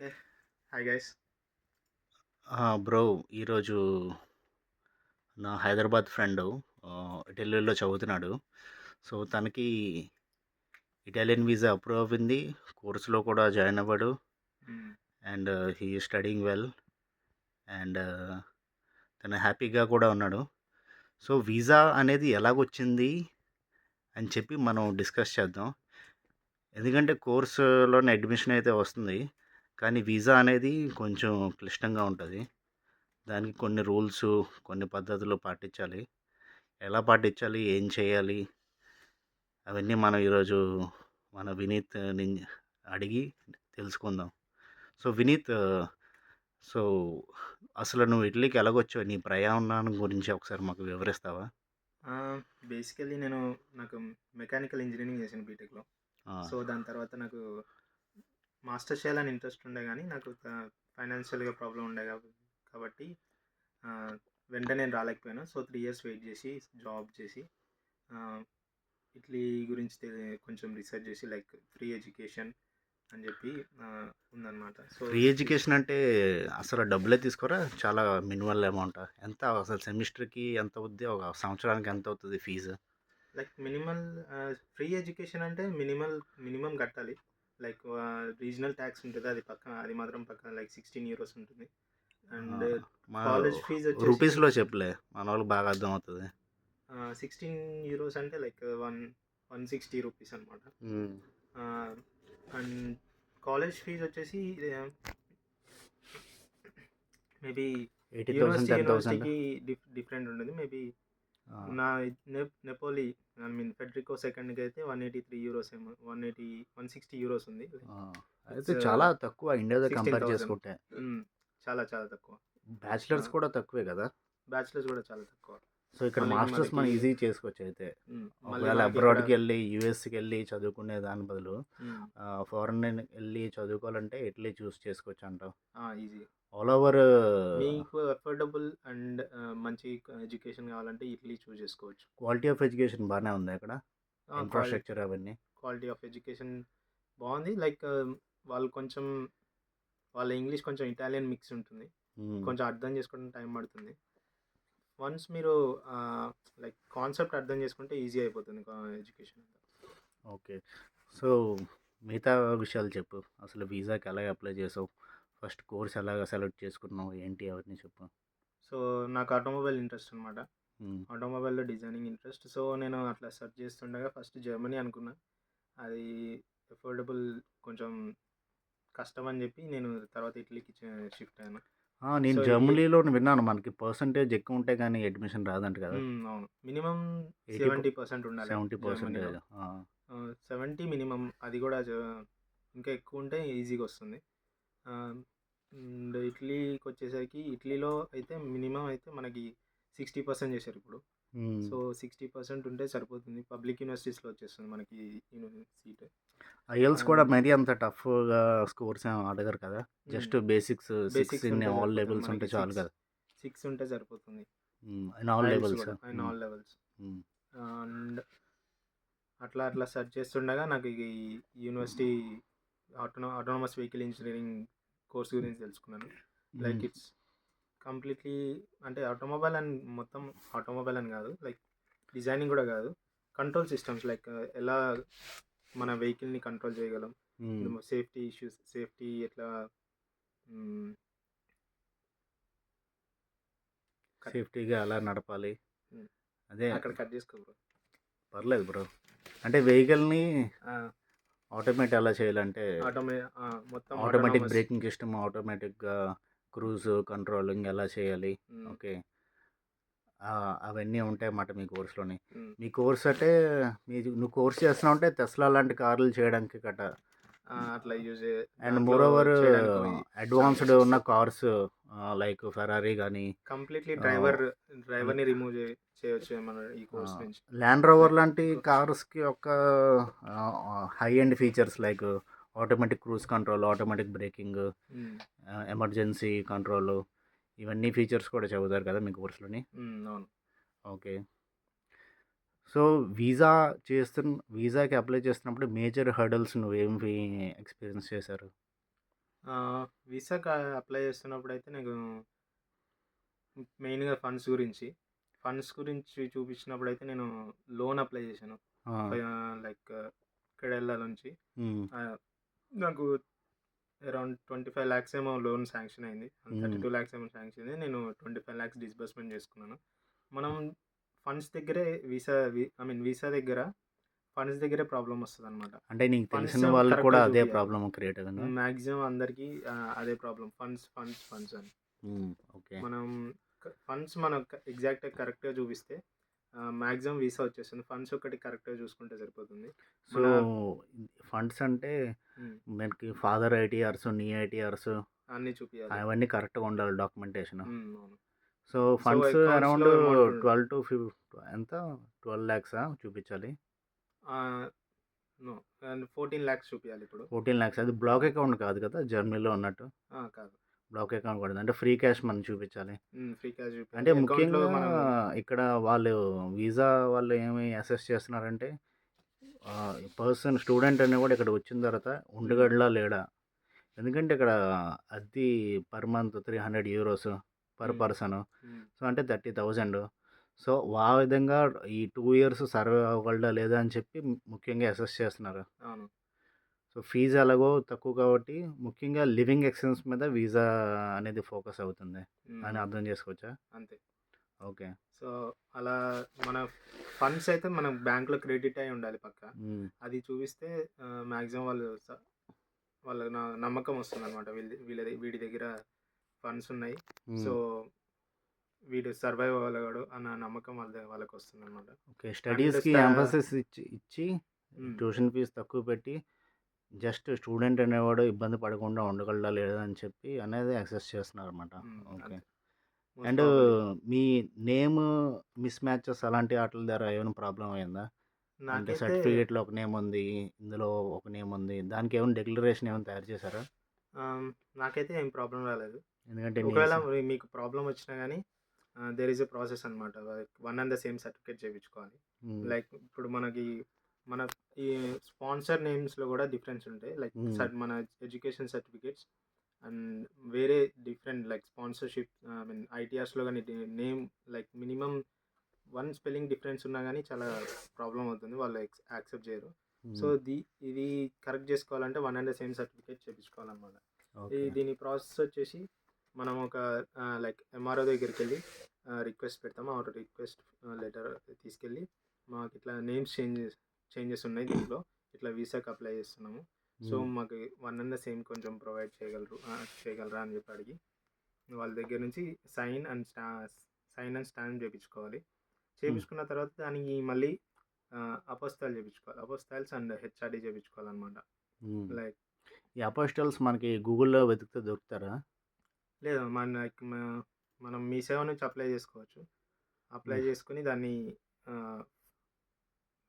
Okay. Hi guys. Bro ఈరోజు నా Hyderabad friend ఢిల్లీలో చదువుతున్నాడు. సో, తనకి ఇటాలియన్ వీసా అప్రూవ్ అవ్వింది. కోర్స్‌లో కూడా జాయిన్ అవ్వాడు. హ్మ్. And he is studying well. And తను హ్యాపీగా కూడా ఉన్నాడు. సో, వీసా అనేది ఎలాగొచ్చింది అని చెప్పి మనం డిస్కస్ చేద్దాం. ఎందుకంటే కోర్స్‌లోనే అడ్మిషన్ అయితే వస్తుంది. కానీ వీసా అనేది కొంచెం క్లిష్టంగా ఉంటది. దానికి కొన్ని రూల్సు, కొన్ని పద్ధతులు పాటించాలి. ఎలా పాటించాలి? ఏం చేయాలి? అవన్నీ మనం ఈరోజు మన వినీత్‌ని అడిగి తెలుసుకుందాం. సో, వినీత్ సో, అసలు నువ్వు ఇటలీకి ఎలాగొచ్చావు? నీ ప్రయాణం గురించి ఒకసారి మాకు వివరిస్తావా? ఆహ్, బేసికల్లీ నేను నాకు మెకానికల్ ఇంజినీరింగ్ చేశాను బీటెక్‌లో. సో, దాని తర్వాత నాకు మాస్టర్స్ చేయాలని ఇంట్రెస్ట్ ఉండే గానీ, నాకు ఫైనాన్షియల్‌గా ప్రాబ్లమ్ ఉండే కాబ కాబట్టి వెంటనే నేను రాలేకపోయాను. సో, 3 ఇయర్స్ వెయిట్ చేసి, జాబ్ చేసి ఇటలీ గురించి కొంచెం రీసెర్చ్ చేసి లైక్ ఫ్రీ ఎడ్యుకేషన్ అని చెప్పి ఉందన్నమాట. సో, ఫ్రీ ఎడ్యుకేషన్ అంటే అసలు డబ్బులే తీసుకోరా? చాలా మినిమల్ అమౌంటా? ఎంత అసలు సెమిస్టర్‌కి ఎంత అవుద్ది? ఒక సంవత్సరానికి ఎంత అవుతది fees? Like minimal free education అంటే మినిమల్ మినిమమ్ కట్టాలి. లైక్ రీజనల్ టాక్స్ ఉంటది. అది పక్కన అది మాత్రం పక్కన లైక్ 16 యూరోస్ ఉంటుంది. అండ్ మా కాలేజ్ ఫీజ్ రూపీస్‌లో చెప్పులే. మనోళ్ళకి బాగా అర్థమవుతది. ఆహ్, 16 యూరోస్ అంటే లైక్ వన్ 160 రూపీస్ అనమాట. అండ్ కాలేజ్ ఫీజ్ వచ్చేసి మేబీ 80,000, యూనివర్సిటీ 10,000 యూనివర్సిటీకి డిఫ్ డిఫరెంట్ ఉంటుంది. మేబీ నె నెపోలి ఐ మీన్ ఫెడరికో సెకండ్‌కి అయితే 183 యూరోస్ ఏమో 180 160 యూరోస్ ఉంది. అయితే చాలా తక్కువ ఇండియాతో కంపేర్ 16,000 చేసుకుంటే. చాలా చాలా తక్కువ. బ్యాచిలర్స్! కూడా తక్కువే కదా! బ్యాచిలర్స్ కూడా చాలా తక్కువ. సో, ఇక్కడ మాస్టర్స్ మనం ఈజీగా చేసుకోవచ్చు అయితే. ఒకవేళ మనకి ఇక్కడ అబ్రాడ్‌కెళ్ళి, యూఎస్‌కెళ్ళి చదువుకునే దాని బదులు ఫారెన్ ఎళ్ళి చదువుకోవాలంటే ఇటలీ చూస్ చేసుకోవచ్చు అంటావు. ఈజీ. ఆల్ ఓవర్ మీకు అఫోర్డబుల్ అండ్ మంచి ఎడ్యుకేషన్ కావాలంటే ఇటలీ చూజ్ చేసుకోవచ్చు. క్వాలిటీ ఆఫ్ ఎడ్యుకేషన్ బానే ఉందా! క్వాలి ఇన్‌ఫ్రాస్ట్రక్చర్ అవన్నీ? క్వాలిటీ ఆఫ్ ఎడ్యుకేషన్ బావుంది. లైక్ వాళ్ళు కొంచెం వాళ్ళ ఇంగ్లీష్ కొంచెం ఇటాలియన్ మిక్స్ ఉంటుంది. కొంచెం అర్థం చేసుకోవడానికి టైం పడుతుంది. వన్స్ మీరు లైక్ కాన్సెప్ట్ అర్థం చేసుకుంటే ఈజీ అయిపోతుంది ఎడ్యుకేషన్. ఓకే. సో, మిగతా విషయాలు చెప్పు. అసలు వీసాకి ఎలా అప్లై చేసావు? ఫస్ట్ కోర్స్ ఎలాగా సెలెక్ట్ చేసుకున్నావు? ఏంటి అవన్నీ చెప్పు. సో, నాకు ఆటోమొబైల్ ఇంట్రెస్ట్ అనమాట. ఆటోమొబైల్‌లో డిజైనింగ్ ఇంట్రెస్ట్. సో, నేను అట్లా సెర్చ్ చేస్తుండగా ఫస్ట్ జర్మనీ అనుకున్నా. అది అఫోర్డబుల్ కొంచెం కష్టం అని చెప్పి నేను తర్వాత ఇటలీకి షిఫ్ట్ అయ్యాను. నేను జర్మనీలోను విన్నాను. మనకి పర్సెంటేజ్ ఎక్కువ ఉంటే గాని అడ్మిషన్ రాదంట కదా! అవును. మినిమమ్ 80 ప 70% ఉండాలి 70% జర్మనీలో. ఆ! ఆహ్, 70 మినిమమ్ అది కూడా ఇంకా ఎక్కువ ఉంటే ఈజీగా వస్తుంది. అండ్ ఇటలీకొచ్చేసరికి ఇటలీలో అయితే మినిమమ్ అయితే మనకి 60% చేశారు ఇప్పుడు. సో, 60% ఉంటే సరిపోతుంది. పబ్లిక్ యూనివర్సిటీస్‌లో వచ్చేస్తుంది మనకి సీట్. ఐఎల్స్ కూడా మరీ అంత టఫ్‌గా స్కోర్స్ అడగరు కదా! Just. Basics 6 basics all. Levels ఉంటే చాలు 6 కదా! 6 ఉంటే సరిపోతుంది. All levels. All levels. And అట్లా అట్లా సెర్చ్ చేస్తుండగా నాకు ఈ యూనివర్సిటీ ఆటోనో ఆటోనమస్ వెహికల్ ఇంజినీరింగ్ కోర్స్ గురించి తెలుసుకున్నాను. లైక్. ఇట్స్ కంప్లీట్‌లీ అంటే ఆటోమొబైల్ అని మొత్తం ఆటోమొబైల్ అని కాదు. లైక్ డిజైనింగ్ కూడా కాదు. కంట్రోల్ సిస్టమ్స్ లైక్ ఎలా మన వెహికల్‌ని కంట్రోల్ చేయగలం. సేఫ్టీ ఇష్యూస్ సేఫ్టీ ఎట్లా సేఫ్టీగా ఎలా నడపాలి? హ్మ్. అదే అక్కడ కట్ చేసుకో బ్రో. పర్లేదు బ్రో. అంటే వెహికల్‌ని! ఆటోమేట్ ఎలా చేయాలంటే ఆటోమే! మొత్తం ఆటోమేటిక్ బ్రేకింగ్ సిస్టమ్, ఆటోమేటిక్‌గా క్రూజ్ కంట్రోలింగ్ ఎలా చేయాలి? ఓకే. అవన్నీ ఉంటాయన్నమాట మీ కోర్స్‌లోని. మీ కోర్స్ అంటే మీది నువ్వు కోర్స్ చేస్తున్నావంటే టెస్లా లాంటి కార్లు చేయడానికి గట! అట్లా use and more over advanced ఉన్న ఉంటాయి. కార్స్ లైక్ ఫెరారీ గాని కంప్లీట్‌లీ డ్రైవర్ డ్రైవర్‌ని రిమూవ్ చే చేయొచ్చు మన ఈ కోర్స్ నుంచి. ల్యాండ్ రోవర్ లాంటి కొ కార్స్‌కి ఒక high end features like automatic cruise control, automatic braking, emergency control ఇవన్నీ ఫీచర్స్ కూడా చెబుతారు కదా మీ కోర్స్‌లోని? హ్మ్. అవును. ఓకే. సో, వీసా చేస్తున్ వీసాకి అప్లై చేస్తున్నప్పుడు మేజర్ హర్డల్స్ నువ్వేమి ఎక్స్‌పీరియన్స్ చేశారు? వీసాకి అప్లై చేస్తున్నప్పుడైతే నాకు మెయిన్‌గా ఫండ్స్ గురించి. ఫండ్స్ గురించి చూపించినప్పుడైతే నేను లోన్ అప్లై చేశాను. లైక్ కేరళ నుంచి. నాకు అరౌండ్ 25,00,000 ఏమో లోన్ శాంక్షన్ అయింది. హ్మ్. 32,00,000 ఏమో శాంక్షన్ అయింది. నేను 25,00,000 డిస్బర్స్‌మెంట్ చేసుకున్నాను. మనం ఫండ్స్ దగ్గరే వీసా ఐ మీన్ వీసా దగ్గర ఫండ్స్ దగ్గరే ప్రాబ్లమ్ వస్తదనమాట. అంటే నీకు తెలిసిన వాళ్ళు కూడా అదే. ప్రాబ్లమ్ క్రియేట్ అయిందా? మాక్సిమం అందరికీ అదే ప్రాబ్లమ్. ఫండ్స్, ఫండ్స్, ఫండ్స్ అని. ఓకే. మనం ఫండ్స్ మనం ఎగ్జాక్ట్‌గా కరెక్ట్‌గా చూపిస్తే ఆహ్, మాక్సిమం వీసా వచ్చేస్తుంది. ఫండ్స్ ఒక్కటి కరెక్ట్‌గా చూసుకుంటే సరిపోతుంది. సో, ఫండ్స్ అంటే. మనకి ఫాదర్ ఐటీఆర్స్, నీ ఐటీఆర్స్ అన్నీ చూపియాలి. అవన్నీ కరెక్ట్‌గా ఉండాలి documentation. So, funds around 12 to ఫిఫ్ ఎంత 12,00,000 చూపించాలి? ఆహ్, నో. అండ్ 14,00,000 చూపియాలి ఇప్పుడు. 14,00,000 అది బ్లాక్ అకౌంట్ కాదు కదా! జర్మనీలో ఉన్నట్టు. కాదు. బ్లాక్ అకౌంట్ కూడా అంటే ఫ్రీ క్యాష్ మనం చూపించాలి. Free cash. అంటే ముఖ్యంగా మనం ఇక్కడ వాళ్ళు వీసా వాళ్ళు ఏమి అసెస్ చేస్తున్నారంటే పర్సన్ స్టూడెంట్ అనేవాడు ఇక్కడికి వచ్చిన తర్వాత. ఉండగలడా లేడా? ఎందుకంటే ఇక్కడ అద్దె per month 300 euros per. Person. So, అంటే 30,000 సో, ఆ విధంగా ఈ 2 ఇయర్స్ సర్వైవ్ అవ్వగలడా లేదా అని చెప్పి ముఖ్యంగా అసెస్ చేస్తున్నారు. సో, ఫీజు ఎలాగో తక్కువ కాబట్టి ముఖ్యంగా లివింగ్ ఎక్స్‌పెన్స్ మీద వీసా అనేది ఫోకస్ అవుతుంది అని. అర్థం చేసుకోవచ్చా? అంతే. ఓకే. సో, అలా మన ఫండ్స్ అయితే మనం బ్యాంక్‌లో క్రెడిట్ అయ్యి ఉండాలి పక్కా. అది చూపిస్తే ఆహ్, మాక్సిమం వాళ్ళు వాళ్ళ న నమ్మకం వస్తుందనమాట. వీళ్ళది వీళ్ళది వీడి దగ్గర ఫండ్స్ ఉన్నాయి. సో. వీడు సర్వైవ్ అవ్వగలడు అన్న నమ్మకం వాళ్ళ వాళ్ళకొస్తుందనమాట. ఓకే. అండ్ స్టడీస్‌కి స్టా ఎంఫసిస్ ఇచ్చి ఇచ్చి. ట్యూషన్ ఫీజు తక్కువ పెట్టి జస్ట్ స్టూడెంట్ అనేవాడు ఇబ్బంది పడకుండా ఉండగలడా లేదా అని చెప్పి అనేది అసెస్ చేస్తున్నారన్నమాట. హ్మ్. ఓకే. అండ్. మీ నేమ్ మిస్ మ్యాచెస్ అలాంటి ఆటిల ద్వారా ఏమైనా ప్రాబ్లమ్ అయిందా? అంటే సర్టిఫికేట్‌లో ఒక నేమ్ ఉంది. ఇందులో ఒక నేమ్ ఉంది. దానికి ఏమైనా డిక్లరేషన్ ఏమైనా తయారు చేశారా? నాకైతే ఏం ప్రాబ్లమ్ రాలేదు. ఎందుకంటే ఒకవేళ మీకు ప్రాబ్లమ్ వచ్చినా ah, there is a process అనమాట. One and the same certificate చేపించుకోవాలి. Hmm. Like ఇప్పుడు మనకి మన ఈ స్పాన్సర్ నేమ్స్‌లో కూడా డిఫరెన్స్ ఉంటాయి. లైక్ మన ఎడ్యుకేషన్ సర్టిఫికేట్స్ అండ్ వేరే different like sponsorship I mean ఐటీఆర్స్‌లో the name like minimum 1 spelling difference ఉన్నా గానీ చాలా ప్రాబ్లమ్ అవుతుంది. వాళ్ళు యాక్సెప్ట్ చేయరు. సో. ది ఇది కరెక్ట్ చేసుకోవాలంటే one and the same certificate okay. దీని ప్రాసెస్ వచ్చేసి మనం ఒక లైక్ ఎంఆర్ఓ దగ్గరికెళ్ళి ఆహ్, రిక్వెస్ట్ పెడతాము. ఆ రిక్వెస్ట్ లెటర్ తీసుకెళ్ళి మాకిట్లా నేమ్స్ చేంజెస్ చేంజెస్ ఉన్నాయి దీంట్లో. ఇట్లా వీసాకి అప్లై చేస్తున్నాము. So, hmm. మాకు వన్ అండ్ ద సేమ్ కొంచెం ప్రొవైడ్ చేయగలరు చేయగలరా అని చెప్పి అడిగి వాళ్ళ దగ్గర నుంచి సైన్ అండ్ స్టా సైన్ అండ్ స్టాంప్ చేపించుకోవాలి. హ్మ్. చేపించుకున్న తర్వాత దానికి మళ్ళీ ఆహ్, అపోస్తలు చేపించుకోవాలి. అపోస్తల్స్ అండ్ హెచ్ఆర్‌డి చేపించుకోవాలన్నమాట. హ్మ్. లైక్ ఈ అపోస్టల్స్ మనకి గూగుల్‌లో వెతికితే దొరుకుతారా? లేదు మన మనం మీ సేవ నుంచి అప్లై చేసుకోవచ్చు. అప్లై. చేసుకొని దాన్ని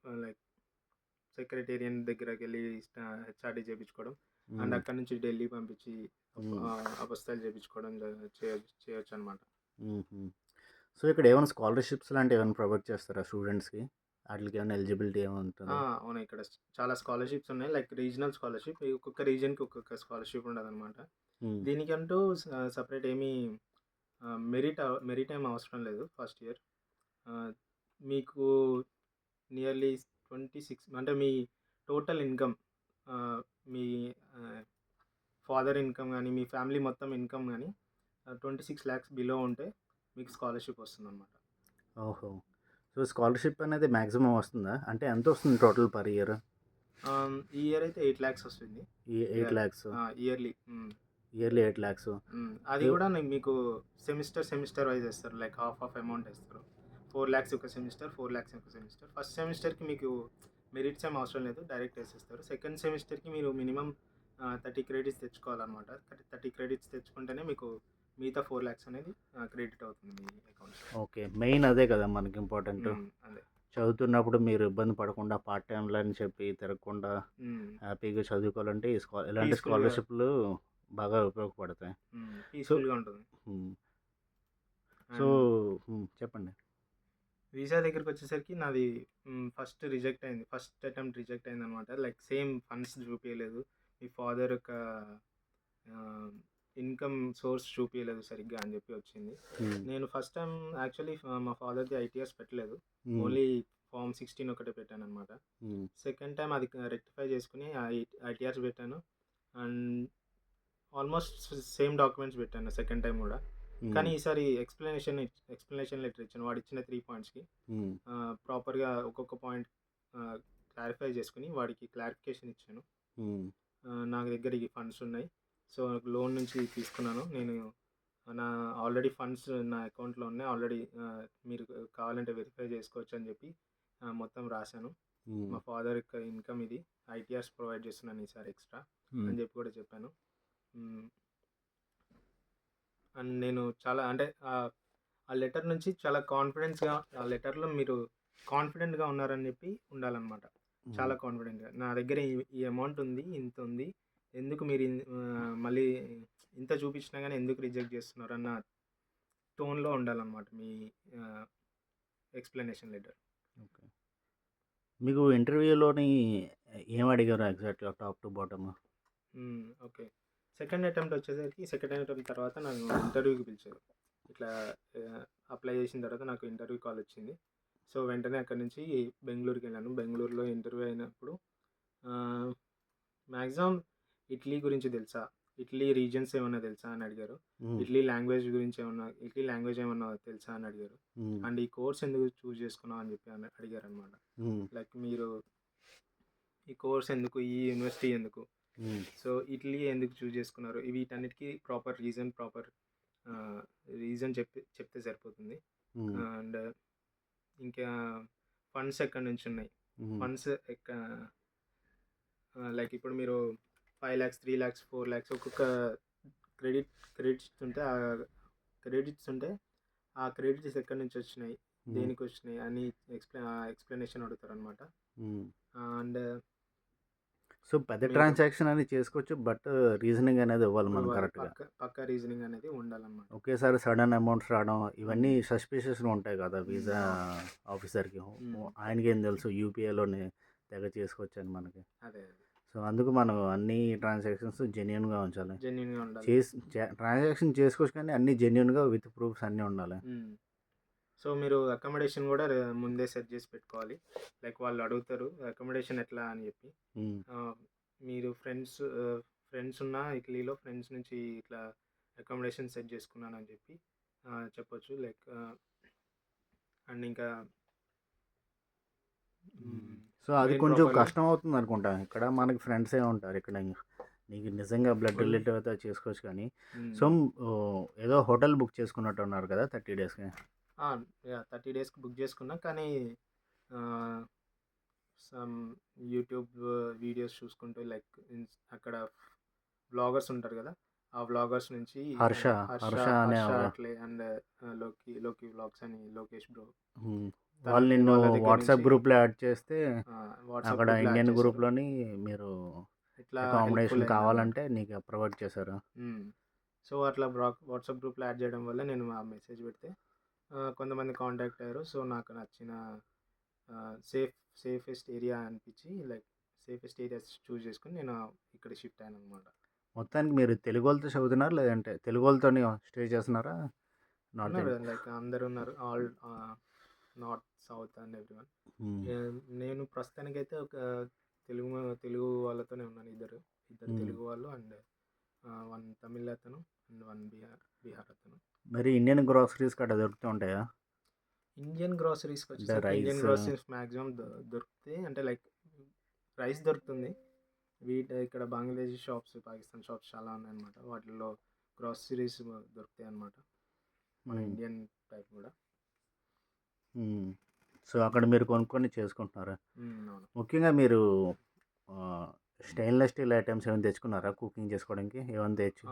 లైక్ సెక్రటేరియన్ దగ్గరకెళ్ళి స్టా హెచ్ఆర్‌డి చేపించుకోవడం. అండ్. అక్కడి నుంచి ఢిల్లీ పంపించి అప్ హ్మ్. ఆహ్, అపోస్తలు చేపించుకోవడం జ చేయొచ్చు. హుహు. సో, ఇక్కడ ఏమైనా స్కాలర్‌షిప్స్ లాంటివి ఏమైనా ప్రొవైడ్ చేస్తారా స్టూడెంట్స్‌కి? ఆటిలకి ఏమైనా ఎలిజిబిలిటీ ఏమైనా? అవును. ఇక్కడ చాలా స్కాలర్‌షిప్స్ ఉన్నాయి. Like regional scholarship. ఒక్కొక్క రీజియన్‌కి ఒక్కొక్క స్కాలర్‌షిప్ ఉంటదనమాట. హ్మ్. దీనికంటూ సెపరేట్ ఏమీ మెరిట్ మెరిట్ ఏమి అవసరం లేదు ఫస్ట్ ఇయర్. మీకు నియర్లీ 26 అంటే మీ టోటల్ ఇన్‌కమ్ మీ ఫాదర్ ఇన్‌కమ్ గానీ, మీ ఫ్యామిలీ మొత్తం ఇన్‌కమ్ గానీ ఆహ్, 26,00,000 బిలో ఉంటే మీకు స్కాలర్‌షిప్ వస్తుందనమాట. ఓహో! సో, స్కాలర్‌షిప్ అనేది మాక్సిమం వస్తుందా? అంటే ఎంతొస్తుంది టోటల్ పర్ ఇయర్? ఈ ఇయర్ అయితే 8,00,000 వస్తుంది. ఈ ఇయర్ 8,00,000 ఆ! ఇయర్లీ. ఇయర్లీ 8,00,000 హ్మ్. అది కూడా మీకు సెమిస్టర్, సెమిస్టర్ వైస్ ఏస్తారు. లైక్ హాఫ్ ఆఫ్ అమౌంట్ ఏస్తారు. 4,00,000 ఒక సెమిస్టర్, 4,00,000 ఒక సెమిస్టర్. ఫస్ట్ సెమిస్టర్‌కి మీకు మెరిట్స్ ఏమి అవసరం లేదు. డైరెక్ట్ ఏసేస్తారు. సెకండ్ సెమిస్టర్‌కి మీరు మినిమమ్ ఆహ్, 30 క్రెడిట్స్ తెచ్చుకోవాలనమాట. 30 క్రెడిట్స్ తెచ్చుకుంటేనే మీకు మిగతా 4,00,000 అనేది ఆహ్, క్రెడిట్ అవుతుంది మీ అకౌంట్‌లో. ఓకే. మెయిన్ అదే కదా మనకి ఇంపార్టెంట్. అదే. చదువుతున్నప్పుడు మీరు ఇబ్బంది పడకుండా పార్ట్ టైమ్‌లని చెప్పి తిరగకుండా. హ్యాపీగా చదువుకోవాలంటే ఇలాంటి స్కాలర్‌షిప్‌లు బాగా ఉపయోగపడతాయి. సో. చెప్పండి. వీసా దగ్గరికొచ్చేసరికి నాది హ్మ్. ఫస్ట్ రిజెక్ట్ అయింది. ఫస్ట్ అటెంప్ట్ రిజెక్ట్ అయిందనమాట. లైక్ సేమ్ ఫండ్స్ చూపియలేదు. మీ ఫాదర్ యొక్క ఇన్కమ్ సోర్స్ చూపియలేదు సరిగ్గా అని చెప్పి వచ్చింది. నేను ఫస్ట్ టైం యాక్చువల్లీ మా ఫాదర్ది ఐటీఆర్స్ పెట్టలేదు. ఓన్లీ ఫామ్ సిక్స్టీన్ ఒకటే పెట్టాను అనమాట. సెకండ్ టైం అది రెక్టిఫై చేసుకుని ఐటీఆర్స్ పెట్టాను అండ్ ఆల్మోస్ట్ సేమ్ డాక్యుమెంట్స్ పెట్టాను సెకండ్ టైం కూడా. కానీ ఈసారి ఎక్స్ప్లెనేషన్ ఎక్స్ప్లెనేషన్ లెటర్ ఇచ్చాను. వాడు ఇచ్చిన త్రీ పాయింట్స్కి. ప్రాపర్గా ఒక్కొక్క పాయింట్ క్లారిఫై చేసుకుని వాడికి క్లారిఫికేషన్ ఇచ్చాను. ఆ, నా దగ్గర ఈ ఫండ్స్ ఉన్నాయి. సో లోన్ నుంచి తీసుకున్నాను. నేను నా ఆల్రెడీ ఫండ్స్ నా అకౌంట్లో ఉన్నాయి. ఆల్రెడీ మీరు కావాలంటే వెరిఫై చేసుకోవచ్చు అని చెప్పి మొత్తం రాశాను. హ్మ్. మా ఫాదర్ యొక్క ఇన్కమ్ ఇది. ఐటీఆర్స్ ప్రొవైడ్ చేస్తున్నాను ఈసారి ఎక్స్ట్రా. అని చెప్పి కూడా చెప్పాను. అండ్ నేను చాలా అంటే ఆ లెటర్ నుంచి చాలా కాన్ఫిడెన్స్గా ఆ లెటర్లో మీరు కాన్ఫిడెంట్గా ఉన్నారని చెప్పి ఉండాలన్నమాట. చాలా కాన్ఫిడెంట్గా. నా దగ్గర ఈ అమౌంట్ ఉంది ఇంత ఉంది ఎందుకు మీరు మళ్ళీ ఇంత చూపించినా కానీ ఎందుకు రిజెక్ట్ చేస్తున్నారు అన్న టోన్లో ఉండాలన్నమాట మీ ఎక్స్ప్లెనేషన్ లెటర్. ఓకే. మీకు ఇంటర్వ్యూలోని ఏం అడిగారు ఎగ్జాక్ట్‌గా top to bottom? Okay. Second attempt వచ్చేసరికి సెకండ్ అటెంప్ట్ తర్వాత నన్ను ఇంటర్వ్యూకి పిలిచారు ఇట్లా అప్లై చేసిన తర్వాత నాకు ఇంటర్వ్యూ కాల్ వచ్చింది సో వెంటనే అక్కడి నుంచి బెంగళూరుకి వెళ్ళాను బెంగళూరులో ఇంటర్వ్యూ అయినప్పుడు మ్యాక్సిమం ఇటలీ గురించి తెలుసా ఇటలీ రీజన్స్ ఏమన్నా తెలుసా అని అడిగారు. ఇటలీ లాంగ్వేజ్ గురించి ఏమన్నా ఇటలీ లాంగ్వేజ్ ఏమన్నా తెలుసా అని అడిగారు. అండ్ ఈ కోర్స్ ఎందుకు చూస్ చేసుకున్నావు అని చెప్పి అడిగారు అనమాట. లైక్ మీరు ఈ కోర్స్ ఎందుకు ఈ యూనివర్సిటీ ఎందుకు. సో ఇటలీ ఎందుకు చూస్ చేసుకున్నారు వీటన్నిటికీ ప్రాపర్ రీజన్ ప్రాపర్ రీజన్ చెప్పి చెప్తే సరిపోతుంది హ్మ్. అండ్ ఇంకా ఫండ్స్ ఎక్కడి నుంచి ఉన్నాయి. ఫండ్స్ ఎక్క లైక్ ఇప్పుడు మీరు five lakhs three lakhs four lakhs ఒక్కొక్క క్రెడిట్ క్రెడిట్స్ ఉంటే ఆ క్రెడిట్స్ ఉంటే ఆ క్రెడిట్స్ ఎక్కడి నుంచి వచ్చినాయి. దేనికి వచ్చినాయి అని ఎక్స్ప్లె ఎక్స్ప్లెనేషన్ అడుగుతారు అనమాట. అండ్ సో పెద్ద ట్రాన్సాక్షన్ అనేది చేసుకోవచ్చు. బట్ రీజనింగ్ అనేది ఇవ్వాలి మనం కరెక్ట్‌గా. పక్క పక్క రీజనింగ్ అనేది ఉండాలన్నమాట ఒకేసారి సడన్ అమౌంట్స్ రావడం ఇవన్నీ సస్పిషియస్‌గా ఉంటాయి కదా! వీసా. ఆఫీసర్‌కి. ఆయనకేం తెలుసు యూపీఐలోనే తెగ చేసుకోవచ్చని మనకి. అదే సో అందుకు మనం అన్ని ట్రాన్సాక్షన్స్ జెన్యూన్‌గా ఉంచాలి. జెన్యున్గా ఉండాలి చేసి ట్రాన్సాక్షన్ చేసుకోవచ్చు కానీ అన్నీ జెన్యూన్‌గా విత్ ప్రూఫ్స్ అన్నీ ఉండాలి. సో మీరు అకామిడేషన్ కూడా ముందే సెట్ చేసి పెట్టుకోవాలి లైక్ వాళ్ళు అడుగుతారు అకామిడేషన్ ఎట్లా అని చెప్పి మీరు ఫ్రెండ్స్ ఫ్రెండ్స్ ఉన్న ఇటలీలో ఫ్రెండ్స్ నుంచి ఇట్లా అకామిడేషన్ సెట్ చేసుకున్నాను అని చెప్పి చెప్పొచ్చు లైక్ అండ్ ఇంకా సో అది కొంచెం కష్టం అవుతుంది అనుకుంటా. ఇక్కడ మనకి ఫ్రెండ్సే ఉంటారు. ఇక్కడ నీకు నిజంగా బ్లడ్ రిలేటివ్ అయితే చేసుకోవచ్చు కానీ. సో ఏదో హోటల్ బుక్ చేసుకున్నట్టు ఉన్నారు కదా! 30 డేస్‌కి. థర్టీ డేస్కి బుక్ చేసుకున్నా. కానీ సమ్ యూట్యూబ్ వీడియోస్ చూసుకుంటూ లైక్ అక్కడ వ్లాగర్స్ ఉంటారు కదా ఆ వ్లాగర్స్ నుంచి హర్ష, హర్ష అట్లే అండ్లోకి లోకి వ్లాగ్స్ అని లోకేష్ బ్రో వాళ్ళు నిన్ను వాట్సాప్ గ్రూప్‌లో యాడ్ చేస్తే వాట్సాప్ అక్కడ ఇండియన్ గ్రూప్‌లోని మీరు ఇట్లా అకామిడేషన్ కావాలంటే నీకు ప్రొవైడ్ చేశారు. సో అట్లా వాట్సాప్ గ్రూప్లో యాడ్ చేయడం వల్ల నేను ఆ మెసేజ్ పెడితే కొంతమంది కాంటాక్ట్ అయ్యారు సో నాకు నచ్చిన సేఫ్ సేఫెస్ట్ ఏరియా అనిపించి లైక్ సేఫెస్ట్ ఏరియాస్ చూస్ చేసుకుని నేను ఇక్కడ షిఫ్ట్ అయ్యాను అనమాట మొత్తానికి మీరు తెలుగు వాళ్ళతో చదువుతున్నారా? లేదంటే తెలుగు వాళ్ళతోని స్టే చేస్తున్నారా? లైక్ అందరు ఉన్నారు all north south and everyone hmm. నేను ప్రస్తుతానికైతే ఒక తెలుగు తెలుగు వాళ్ళతోనే ఉన్నాను ఇద్దరు ఇద్దరు Hmm. తెలుగు వాళ్ళు అండ్ వన్ తమిళ అతను అండ్ వన్ బీహార్ బీహార్ అతను మరి ఇండియన్ గ్రోసరీస్ కట్ట దొరుకుతూ ఉంటాయా? ఇండియన్ గ్రాసరీస్కి వచ్చేసరికి ఇండియన్ గ్రాసరీస్ మ్యాక్సిమం దొరుకుతాయి అంటే లైక్ రైస్ దొరుకుతుంది వీటి ఇక్కడ బంగ్లాదేశీ షాప్స్ పాకిస్తాన్ షాప్స్ చాలా ఉన్నాయన్నమాట వాటిల్లో గ్రాసరీస్ దొరుకుతాయి అన్నమాట మన. ఇండియన్ టైప్ కూడా. సో అక్కడ మీరు కొనుక్కొని చేసుకుంటున్నారా? ముఖ్యంగా మీరు స్టెయిన్‌లెస్ స్టీల్ ఐటెమ్స్ ఏమైనా తెచ్చుకున్నారా కుకింగ్ చేసుకోవడానికి? ఏమైనా తెచ్చు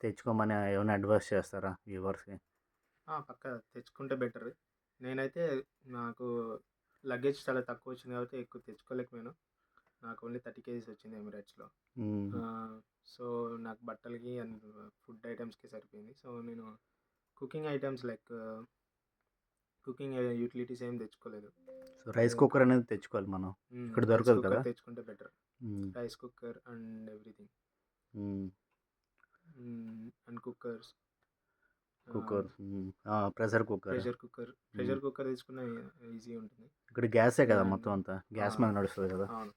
తెచ్చుకోమని ఏమైనా అడ్వైస్ చేస్తారా వ్యూవర్స్‌కి? పక్కా తెచ్చుకుంటే బెటర్ నేనైతే నాకు లగేజ్ చాలా తక్కువ వచ్చింది కాబట్టి ఎక్కువ తెచ్చుకోలేకపోయాను నాకు ఓన్లీ థర్టీ కేజీస్ వచ్చింది ఎమిరేట్స్లో. సో నాకు బట్టలకి అండ్ ఫుడ్ ఐటమ్స్కి సరిపోయింది సో నేను cooking items like cooking utilities ఏం తెచ్చుకోలేదు సో రైస్ కుక్కర్ అనేది తెచ్చుకోవాలి మనం. ఇక్కడ దొరకదు కదా? తెచ్చుకుంటే better. Rice cooker and everything. And cookers cooker pressure cooker pressure cooker pressure cooker తీసుకున్న ఈజీ ఉంటుంది. ఇక్కడ గ్యాసే కదా Yeah. మొత్తం అంతా? Gas Ah. మీద నడుస్తుంది కదా? అవును.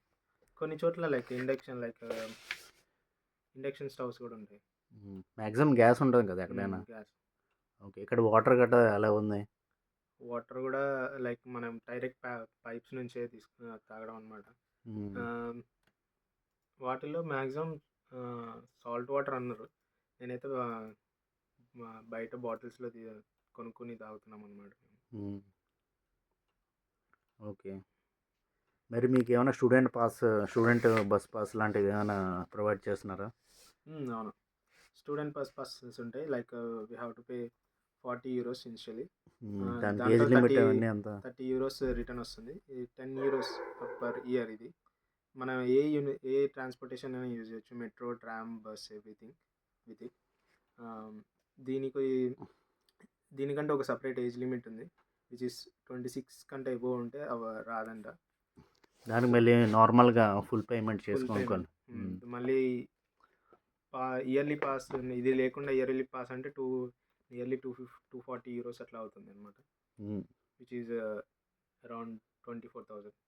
కొన్ని చోట్ల like induction like induction stoves కూడా ఉంటాయి. మ్యాక్సిమం గ్యాస్ ఉంటుంది కదా ఎక్కడైనా? గ్యాస్ ఓకే ఇక్కడ వాటర్ గట్రా ఎలా ఉంది? వాటర్ కూడా లైక్ మనం డైరెక్ట్ పైప్స్ నుంచే తీసుకు తాగడం అనమాట మ్మ్. వాటిలో మ్యాక్సిమం సాల్ట్ వాటర్ అన్నారు. నేనైతే బయట బాటిల్స్లో కొనుక్కొని తాగుతున్నాం అనమాట. ఓకే. మరి మీకు ఏమైనా student pass student bus pass లాంటివి ఏమైనా ప్రొవైడ్ చేస్తున్నారా? అవును. స్టూడెంట్ బస్ పాసెస్ ఉంటాయి. Like we have to pay forty euros initially. Hmm. ఆ, దానికి దాంట్లో ఏజ్ లిమిట్ 30 అవన్నీ అంతా థర్టీ యూరోస్ రిటర్న్ వస్తుంది. టెన్ యూరోస్ పర్ ఇయర్ ఇది. మనం ఏ యూని ఏ ట్రాన్స్పోర్టేషన్ అయినా యూజ్ చేయొచ్చు. Metro tram bus everything with it. దీనికి దీనికంటే ఒక సపరేట్ ఏజ్ లిమిట్ ఉంది. విచ్ ఇస్ ట్వంటీ సిక్స్ కంటే ఎబో ఉంటే అవ రాదంట. దానికి మళ్ళీ నార్మల్గా ఫుల్ పేమెంట్. మ్మ్. మళ్ళీ పా ఇయర్లీ పాస్ ఇది లేకుండా ఇయర్లీ పాస్ అంటే టూ నియర్లీ టూ ఫిఫ్ టూ ఫార్టీ యూరోస్ అట్లా అవుతుంది అనమాట which is around twenty four thousand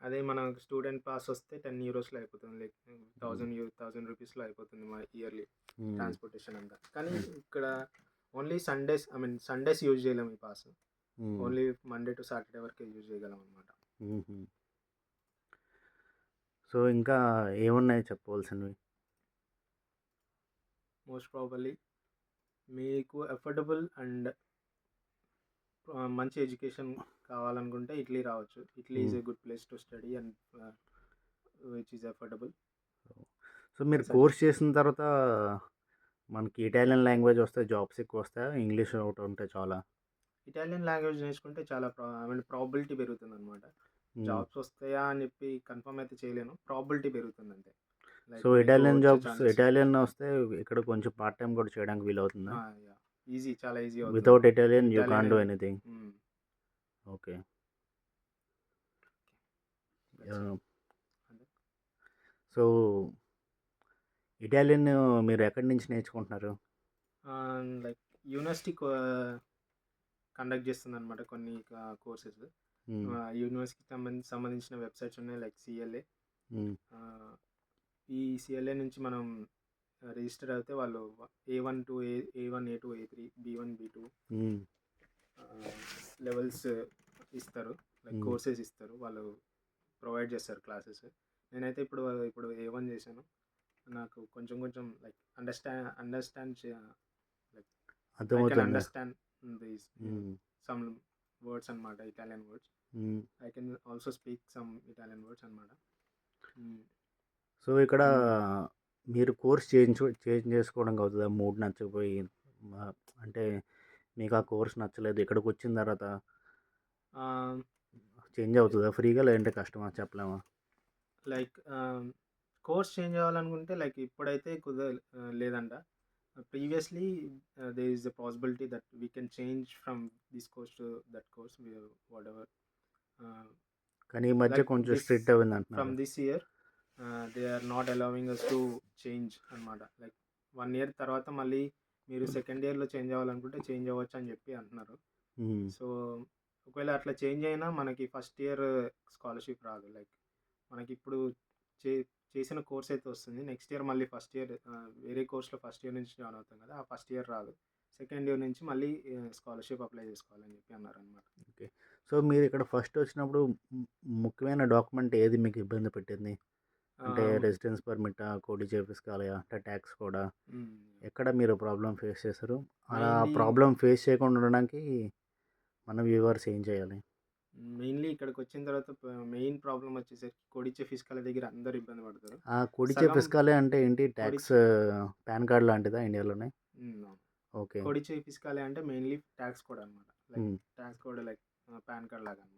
అదే మన స్టూడెంట్ పాస్ వస్తే టెన్ యూరోస్లో అయిపోతుంది. లైక్ థౌజండ్ యూ థౌజండ్ రూపీస్లో అయిపోతుంది మా ఇయర్లీ ట్రాన్స్పోర్టేషన్ అంతా. కానీ ఇక్కడ only Sundays I mean Sundays use చేయలేము ఈ pass. Only Monday to Saturday వరకే యూజ్ చేయగలం అనమాట సో ఇంకా ఏమున్నాయి చెప్పవలసినవి? మోస్ట్ ప్రాబల్లీ మీకు అఫోర్డబుల్ అండ్ మంచి ఎడ్యుకేషన్ కావాలనుకుంటే ఇటలీ రావచ్చు. Italy is a good place to study and which is affordable so మీరు. కోర్స్ చేసిన తర్వాత మనకి ఇటాలియన్ లాంగ్వేజ్ వస్తే జాబ్స్ ఎక్కువ వస్తాయా? ఇంగ్లీష్ ఒకటి ఉంటే చాలా? ఇటాలియన్ లాంగ్వేజ్ నేర్చుకుంటే చాలా ఐ మీన్ ప్రాబిలిటీ పెరుగుతుంది అనమాట. జాబ్స్ వస్తాయా అని చెప్పి కన్ఫర్మ్ అయితే చేయలేను. ప్రాబిలిటీ పెరుగుతుంది అంతే సో ఇటాలియన్ జాబ్స్. ఇటాలియన్ వస్తే ఇక్కడ కొంచెం పార్ట్ టైం కూడా చేయడానికి వీలవుతుందా? Yeah. ఈజీ చాలా easy without Italian you can do anything okay. So Italian మీరు ఎక్కడి నుంచి నేర్చుకుంటున్నారు? లైక్ యూనివర్సిటీ కండక్ట్ చేస్తుంది అనమాట కొన్ని కోర్సెస్. యూనివర్సిటీకి సంబంధించి సంబంధించిన వెబ్సైట్స్ ఉన్నాయి లైక్ సిఎల్ఏ. ఈ సిఎల్ఏ నుంచి మనం రిజిస్టర్ అయితే వాళ్ళు A one to A A one A two A three B one B two. Levels ఇస్తారు. లైక్. కోర్సెస్ ఇస్తారు. వాళ్ళు ప్రొవైడ్ చేస్తారు క్లాసెస్ నేనైతే ఇప్పుడు ఇప్పుడు ఏ వన్ చేశాను. నాకు కొంచెం కొంచెం లైక్ అండర్స్టాండ్ అండర్స్టాండ్ అర్థమవుతుంది. Understand these. సమ్ వర్డ్స్ అనమాట Italian words. I can also speak some Italian words అనమాట సో ఇక్కడ మీరు కోర్స్ చేంజ్ చేంజ్ చేసుకోవడం అవుతుందా మూడ్ నచ్చకపోయి అంటే మీకు ఆ కోర్స్ నచ్చలేదు ఇక్కడికి వచ్చిన తర్వాత చేంజ్ అవుతుందా? ఫ్రీగా లేదంటే కష్టమా? చెప్పలేమా? లైక్ కోర్స్ చేంజ్ అవ్వాలనుకుంటే లైక్ ఇప్పుడైతే కుదర uh, లేదంట. Previously there is the possibility that we can change from this course to that course whatever కానీ ఈ మధ్య కొంచెం స్ట్రిక్ట్ అయింది from this year they are not allowing us to change అనమాట లైక్ వన్ ఇయర్ తర్వాత మళ్ళీ మీరు సెకండ్ ఇయర్లో చేంజ్ అవ్వాలనుకుంటే చేంజ్ అవ్వచ్చు అని చెప్పి అంటున్నారు. సో ఒకవేళ అట్లా చేంజ్ అయినా మనకి ఫస్ట్ ఇయర్ స్కాలర్షిప్ రాదు. లైక్ మనకి ఇప్పుడు చే చేసిన కోర్స్ అయితే వస్తుంది. నెక్స్ట్ ఇయర్ మళ్ళీ ఫస్ట్ ఇయర్ వేరే కోర్స్లో ఫస్ట్ ఇయర్ నుంచి జాయిన్ అవుతాం కదా ఆ ఫస్ట్ ఇయర్ రాదు. సెకండ్ ఇయర్ నుంచి మళ్ళీ స్కాలర్షిప్ అప్లై చేసుకోవాలని చెప్పి అన్నారు అనమాట సో మీరు ఇక్కడ ఫస్ట్ వచ్చినప్పుడు ముఖ్యమైన డాక్యుమెంట్ ఏది మీకు ఇబ్బంది పెట్టింది? అంటే రెసిడెన్స్ పర్మిట్ కోడి చేపించుకోవాలి అంటే ట్యాక్స్ కూడా. ఎక్కడ మీరు ప్రాబ్లం ఫేస్ చేశారు? అలా ప్రాబ్లం ఫేస్ చేయకుండా ఉండడానికి మన వ్యూవర్స్ ఏం చేయాలి? మెయిన్లీ ఇక్కడికి వచ్చిన తర్వాత మెయిన్ ప్రాబ్లం వచ్చేసరికి కొడిచే ఫిజికల్ దగ్గర అందరు ఇబ్బంది పడతారు. ఆ కోడి సగం- చేపించుకోవాలి అంటే ఏంటి? ట్యాక్స్ పాన్ కార్డ్ లాంటిదా ఇండియాలోనే? ఓకే. కొడిచే ఫిజికల్ అంటే మెయిన్లీ ట్యాక్స్ కోడ్ అనమాట like. Tax code like PAN card లాగా.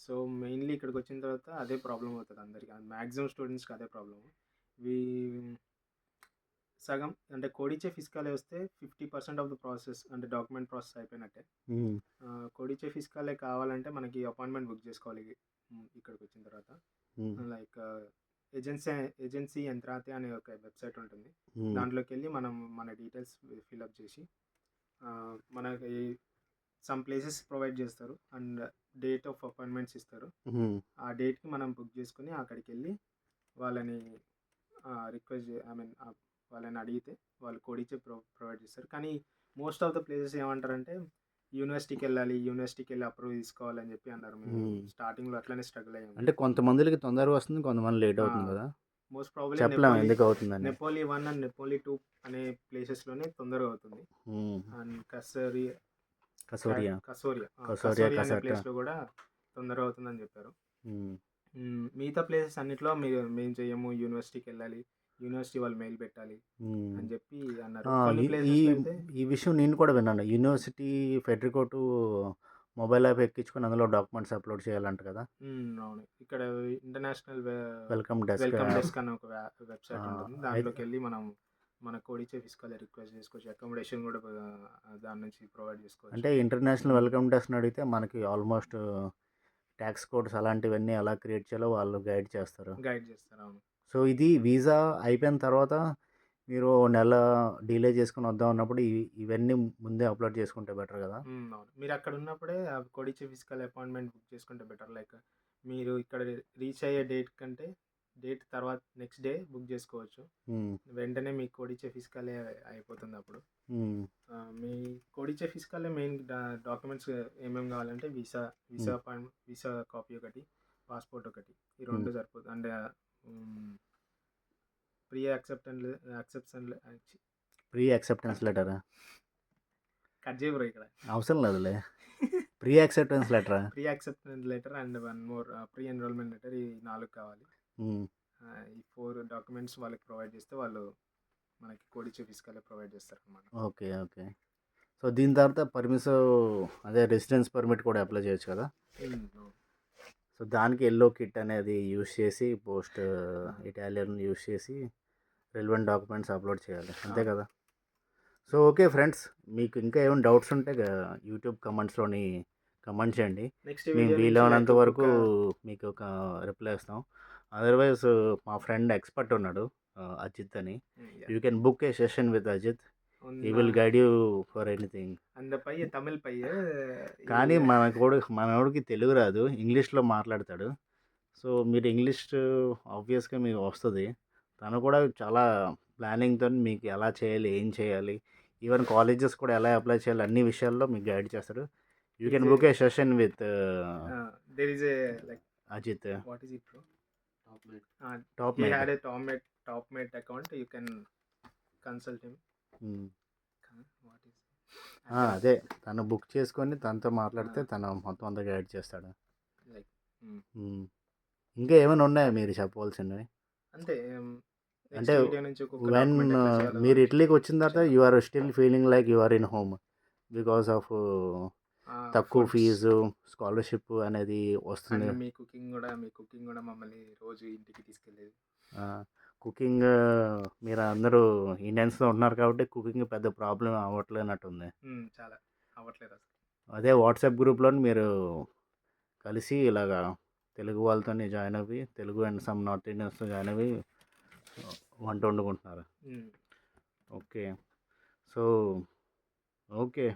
సో మెయిన్లీ ఇక్కడికి వచ్చిన తర్వాత అదే ప్రాబ్లం అవుతుంది అందరికి. మ్యాక్సిమం స్టూడెంట్స్కి అదే ప్రాబ్లం వీ సగం అంటే కోడిచే ఫిజికలే వస్తే fifty percent of the process అంటే డాక్యుమెంట్ ప్రాసెస్ అయిపోయినట్టే. కోడిచే ఫిజికలే కావాలంటే మనకి అపాయింట్మెంట్ బుక్ చేసుకోవాలి ఇక్కడికి వచ్చిన తర్వాత. లైక్ ఏజెన్సీ ఏజెన్సీ యంత్రాతే అనే ఒక వెబ్సైట్ ఉంటుంది. హ్మ్. దాంట్లోకెళ్ళి మనం మన డీటెయిల్స్ ఫిల్అప్ చేసి మనకి సమ్ ప్లేసెస్ ప్రొవైడ్ చేస్తారు. అండ్ డేట్ ఆఫ్ అపాయింట్మెంట్స్ ఇస్తారు. ఆ డేట్‌కి మనం బుక్ చేసుకొని అక్కడికెళ్ళి వాళ్ళని ఆహ్, రిక్వెస్ట్ ఐ మీన్ వాళ్ళని అడిగితే వాళ్ళు కోడ్ ఇచ్చి ప్రొ ప్రొవైడ్ చేస్తారు కానీ మోస్ట్ ఆఫ్ ద ప్లేసెస్ ఏమంటారంటే యూనివర్సిటీకెళ్ళాలి యూనివర్సిటీకెళ్ళి అప్రూవ్ తీసుకోవాలని చెప్పి అన్నారు మేము. స్టార్టింగ్‌లో అట్లనే స్ట్రగుల్ అయ్యాము. అంటే కొంతమందికి తొందరగా వస్తుంది. కొంతమంది లేట్! అవుతుంది కదా! మోస్ట్ ప్రాబబ్లీ చెప్పలేం నెపోలి ఎందుకు అవుతుందని. నెపోలి 1 అండ్ నెపోలి 2 అనే ప్లేసెస్‌లోనే తొందరగా అవుతుంది. అండ్ కసరి కసోరియా. కసోరియా! కసోరియా, అనే. ప్లేస్‌లో కూడా తొందరగా అవుతుందని చెప్పారు. మిగతా ప్లేసెస్ అన్నిట్లో మీరు మేము చెయ్యము యూనివర్సిటీకెళ్ళాలి. యూనివర్సిటీ వాళ్ళు మెయిల్ పెట్టాలి. అని చెప్పి అన్నారు. ఈ ఈ విషయం నేను కూడా విన్నాను. యూనివర్సిటీ ఫెడ్రికోటు మొబైల్ యాప్ ఎక్కించుకొని అందులో డాక్యుమెంట్స్ అప్‌లోడ్ చేయాలంట కదా! అవును. ఇక్కడ international welcome desk welcome. Desk అని ఒక వెబ్సైట్! ఉంటుంది. అయితే దాంట్లోకెళ్ళి మనం మన కోడ్ ఇచ్చే ఫిజికల్ రిక్వెస్ట్ చేసుకోవచ్చు. అకామిడేషన్ కూడా దాని నుంచి ప్రొవైడ్ చేసుకోవచ్చు. అంటే ఇంటర్నేషనల్. వెల్కమ్ డెస్క్‌ని అడిగితే మనకి ఆల్మోస్ట్ టాక్స్ కోడ్స్ అలాంటివన్నీ ఎలా క్రియేట్ చేయాలో వాళ్ళు గైడ్ చేస్తారు. గైడ్ చేస్తారు. అవును. సో, ఇది వీసా అయిపోయిన తర్వాత మీరు నెల డిలే చేసుకొని వద్దాం అన్నప్పుడు ఇవి ఇవన్నీ ముందే అప్‌లోడ్ చేసుకుంటే బెటర్ కదా! మీరు అక్కడ ఉన్నప్పుడే ఆ కోడ్ ఇచ్చే ఫిజికల్ అపాయింట్మెంట్ బుక్ చేసుకుంటే బెటర్. లైక్ మీరు ఇక్కడ రీచ్ అయ్యే డేట్ కంటే డేట్ తర్వాత నెక్స్ట్ డే బుక్ చేసుకోవచ్చు. వెంటనే మీ కోడ్ ఇచ్చే ఫిజికలే అయిపోతుంది అప్పుడు. మీ కోడ్ ఇచ్చే ఫిజికలే మెయిన్ డాక్యుమెంట్స్ ఏమేమి కావాలంటే visa visa hmm. Appoint visa copy ఒకటి, పాస్‌పోర్ట్ ఒకటి. ఈ. 2 సరిపోతుంది. And. Pre acceptance acception! Pre acceptance లెటరా? Cut చేయి బ్రో ఇక్కడ. అవసరం లేదులే. Pre acceptance లెటరా? Pre acceptance letter and one more pre enrolment letter ఈ 4 కావాలి. ఈ 4 డాక్యుమెంట్స్ వాళ్ళకి ప్రొవైడ్ చేస్తే వాళ్ళు మనకి కోడ్ ఫిజికలే ప్రొవైడ్ చేస్తారనమాట. ఓకే. ఓకే. సో, దీని తర్వాత పర్మిసు అదే రెసిడెన్స్ పర్మిట్ కూడా అప్లై చేయొచ్చు కదా! సో, దానికి యెల్లో కిట్ అనేది యూజ్ చేసి పోస్ట్! ఇటాలియన్ యూజ్ చేసి రిలవెంట్ డాక్యుమెంట్స్ అప్‌లోడ్ చేయాలి. అంతే. కదా! So, okay friends. మీకు ఇంకా ఏమైనా డౌట్స్ ఉంటే యూట్యూబ్ కమెంట్స్‌లోని కమెంట్ చేయండి. నెక్స్ట్ మేము వీలైనంత వరకు మీకు ఒక రిప్లై ఇస్తాం. అదర్వైజ్ uh, మా ఫ్రెండ్ ఎక్స్పర్ట్ ఉన్నాడు అజిత్ అని. You. Can book a session with Ajit. He will guide you for anything. అంత పై తమిళ పై కానీ మన కూడా మనోడికి తెలుగు రాదు ఇంగ్లీష్లో మాట్లాడతాడు. సో మీరు ఇంగ్లీష్ ఆబ్వియస్గా మీకు వస్తుంది. తను కూడా చాలా ప్లానింగ్తో మీకు ఎలా చేయాలి ఏం చేయాలి ఈవెన్ కాలేజెస్ కూడా ఎలా అప్లై చేయాలి అన్ని విషయాల్లో మీకు గైడ్ చేస్తాడు. You can book a session with a like Ajit what is it Ah, top he mate. had a Topmate Topmate account. You can consult him. హ్మ్. What is ఆ! అంటే అదే తను బుక్ చేసుకొని తనతో మాట్లాడితే ఆ! తను మొత్తం అంతా గైడ్ చేస్తాడు. లైక్ హ్మ్. హ్మ్. ఇంకా ఏమైనా ఉన్నాయా మీరు చెప్పవలసినవి? అంతే హ్మ్. అంటే వెన్ ఎట్లా చేయాలో మీరు ఇటలీకి వచ్చిన తర్వాత. You are still feeling like you are in home. Because of తక్కువ ఫీజు, స్కాలర్‌షిప్ అనేది వస్తుంది. మీ కుకింగ్ గూడా మీ కుకింగ్ గూడా మమ్మల్ని రోజు ఇంటికి తీసుకెళ్ళేది. కుకింగ్ మీరందరూ ఇండియన్స్‌తో ఉంటున్నారు కాబట్టి కుకింగ్ పెద్ద ప్రాబ్లమ్ అవ్వట్లేనట్టుంది. చాలా అవ్వట్లేదు. అదే వాట్సాప్ గ్రూప్‌లోని మీరు కలిసి ఇలాగా తెలుగు వాళ్ళతోని జాయిన్ అవ్వి, తెలుగు అండ్ సమ్ నార్త్ ఇండియన్స్‌తో జాయిన్ అవ్వి వంట వండుకుంటున్నారు. ఓకే. So, okay.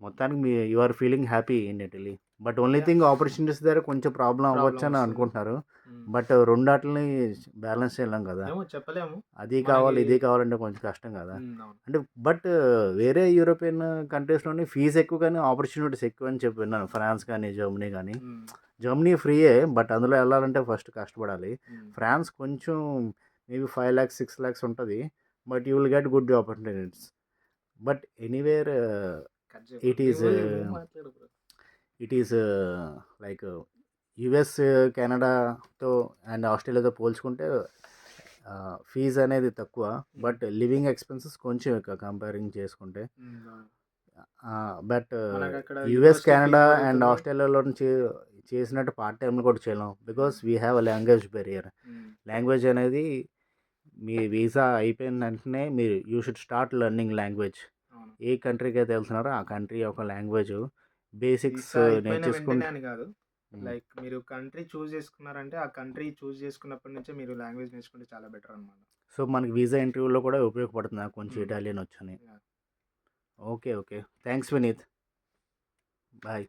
మొత్తానికి మీ you are feeling happy in Italy. But only! Thing opportunities దగ్గర కొంచెం ప్రాబ్లమ్ అవ్వచ్చని వస్తది. అనుకుంటున్నారు. బట్ రెండాటిలిని బ్యాలెన్స్ చేయలేం కదా! చెప్పలేము. అది కావాలి, ఇది కావాలంటే కొంచెం కష్టం కదా! అవును. అంటే బట్ వేరే యూరోపియన్ కంట్రీస్‌లోని ఫీజ్ ఎక్కువ కానీ ఆపర్చునిటీస్ ఎక్కువ అని చెప్పి విన్నాను. ఫ్రాన్స్ కానీ, జర్మనీ. హ్మ్. జర్మనీ ఫ్రీయే. బట్ అందులో ఎళ్ళాలంటే ఫస్ట్ కష్టపడాలి. ఫ్రాన్స్ కొంచెం మేబీ 5,00,000, 6,00,000 ఉంటది. But you will get good opportunities. But anywhere it. Is. It is like US, కెనడాతో and ఆస్ట్రేలియాతో పోల్చుకుంటే ఫీజ్ అనేది తక్కువ. బట్ లివింగ్ ఎక్స్‌పెన్సెస్ కొంచెం ఎక్కువ కంపేరింగ్ చేసుకుంటే. But US, Canada and. ఆస్ట్రేలియాలో నుంచి చేసినట్టు పార్ట్ టైమ్‌లు కూడా చేయలేం. Because. We have a language barrier. Language అనేది మీ వీసా అయిపోయిన వెంటనే మీరు you should start learning language. ఏ కంట్రీకి అయితే వెళ్తున్నారో ఆ కంట్రీ యొక్క లాంగ్వేజ్ బేసిక్స్ అని కాదు. లైక్ మీరు కంట్రీ చూజ్ చేసుకున్నారంటే, ఆ కంట్రీ చూజ్ చేసుకున్నప్పటి నుంచే మీరు లాంగ్వేజ్ నేర్చుకుంటే చాలా బెటర్ అనమాట. సో, మనకి వీసా ఇంటర్వ్యూలో కూడా ఉపయోగపడుతుంది నాకు కొంచెం. ఇటాలియన్ వచ్చని. Okay. Okay. Thanks Vineet. Bye.